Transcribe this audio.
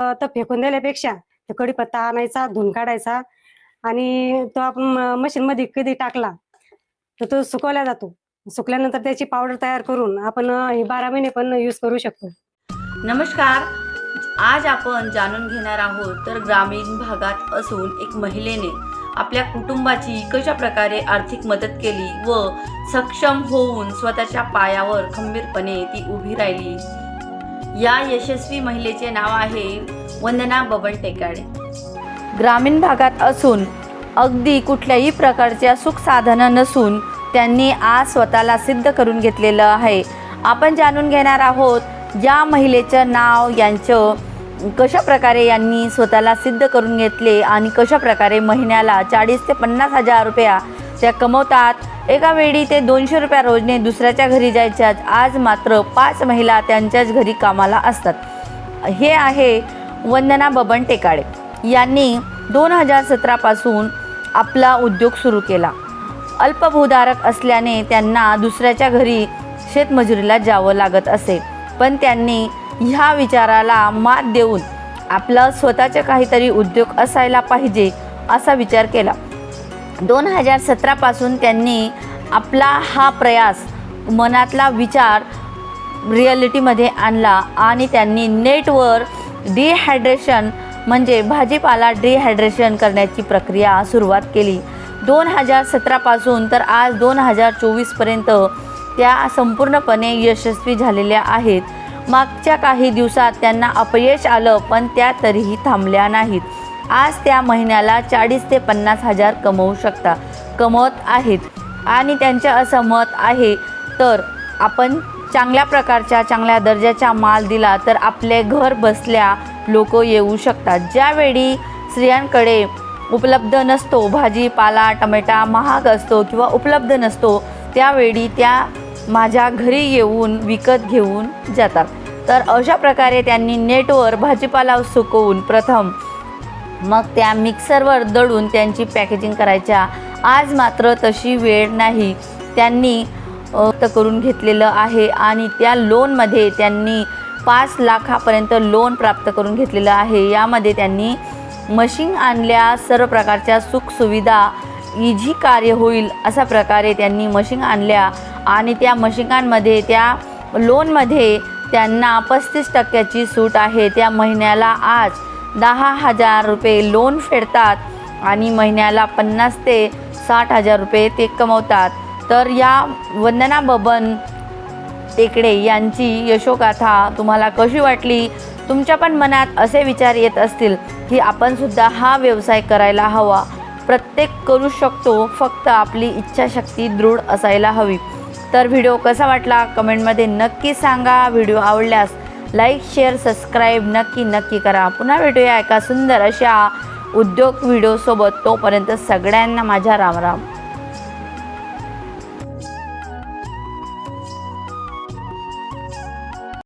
तर फेकून दिल्यापेक्षा तो कडीपत्ता आणायचा धुवून काढायचा आणि तो आपण मशीन मध्ये कधी टाकला तर तो सुकवला जातो. सुकल्यानंतर त्याची पावडर तयार करून आपण हे बारा महिने पण यूज करू शकतो. नमस्कार. आज आपण जाणून घेणार आहोत तर ग्रामीण भागात असून एक महिलेने आपल्या कुटुंबाची कशा प्रकारे आर्थिक मदत केली व सक्षम होऊन स्वतःच्या पायावर खंबीरपणे ती उभी राहिली? या यशस्वी महिलेचे नाव आहे वंदना बबन टेकाडे ग्रामीण भागात असून अगदी कुठल्याही प्रकारच्या सुखसाधनं नसून त्यांनी आज स्वतःला सिद्ध करून घेतलेलं आहे. आपण जाणून घेणार आहोत या महिलेचं नाव यांचं कशा प्रकारे यांनी स्वतःला सिद्ध करून घेतले आणि कशा प्रकारे महिन्याला चाळीस ते पन्नास हजार रुपया ज्या कमवतात. एका वेळी ते दोनशे रुपया रोजने दुसऱ्याच्या घरी जायच्याच आज मात्र पाच महिला त्यांच्याच घरी कामाला असतात. हे आहे वंदना बबन टेकाडे. यांनी दोन हजार सतरापासून आपला उद्योग सुरू केला. अल्पभूधारक असल्याने त्यांना दुसऱ्याच्या घरी शेतमजुरीला जावं लागत असे. पण त्यांनी ह्या विचाराला मात देऊन आपला स्वतःचे काहीतरी उद्योग असायला पाहिजे असा विचार केला. दोन हजार सतरापासून त्यांनी आपला हा प्रयास मनातला विचार रिॲलिटीमध्ये आणला आणि त्यांनी नेटवर डिहायड्रेशन म्हणजे भाजीपाला डिहायड्रेशन करण्याची प्रक्रिया सुरुवात केली. दोन हजार सतरापासून तर आज दोन हजार चोवीसपर्यंत त्या संपूर्णपणे यशस्वी झालेल्या आहेत. मागच्या काही दिवसात त्यांना अपयश आलं पण त्या तरीही थांबल्या नाहीत. आज त्या महिन्याला चाळीस ते पन्नास हजार कमवू शकता. कमवत आहेत. आणि त्यांचं असं मत आहे तर आपण चांगल्या प्रकारच्या चांगल्या दर्जाचा माल दिला तर आपले घर बसल्या लोक येऊ शकतात. ज्यावेळी स्त्रियांकडे उपलब्ध नसतो भाजीपाला टमेटा महाग असतो किंवा उपलब्ध नसतो त्यावेळी त्या माझ्या घरी येऊन विकत घेऊन जातात. तर अशा प्रकारे त्यांनी नेटवर भाजीपाला सुकवून प्रथम मग त्या मिक्सरवर दळून त्यांची पॅकेजिंग करायच्या. आज मात्र तशी वेळ नाही. त्यांनी करून घेतलेलं आहे आणि त्या लोनमध्ये त्यांनी पाच लाखापर्यंत लोन प्राप्त करून घेतलेलं आहे. यामध्ये त्यांनी मशीन आणल्या सर्व प्रकारच्या सुखसुविधा इझी कार्य होईल अशा प्रकारे त्यांनी मशीन आणल्या आणि त्या मशिकांमध्ये त्या लोनमध्ये त्यांना पस्तीस टक्क्याची सूट आहे. त्या महिन्याला आज दहा हजार रुपये लोन फेडतात आणि महिन्याला पन्नास ते साठ हजार रुपये ते कमवतात. तर या वंदना बबन टेकडे यांची यशोगाथा तुम्हाला कशी वाटली? तुमच्या पण मनात असे विचार येत असतील की आपणसुद्धा हा व्यवसाय करायला हवा. प्रत्येक करू शकतो फक्त आपली इच्छाशक्ती दृढ असायला हवी. तर व्हिडिओ कसा वाटला? कमेंटमध्ये नक्की सांगा. व्हिडिओ आवडल्यास लाईक शेअर सबस्क्राईब नक्की नक्की करा. पुन्हा भेटूया एका सुंदर अशा उद्योग व्हिडिओसोबत तोपर्यंत सगळ्यांना माझ्या रामराम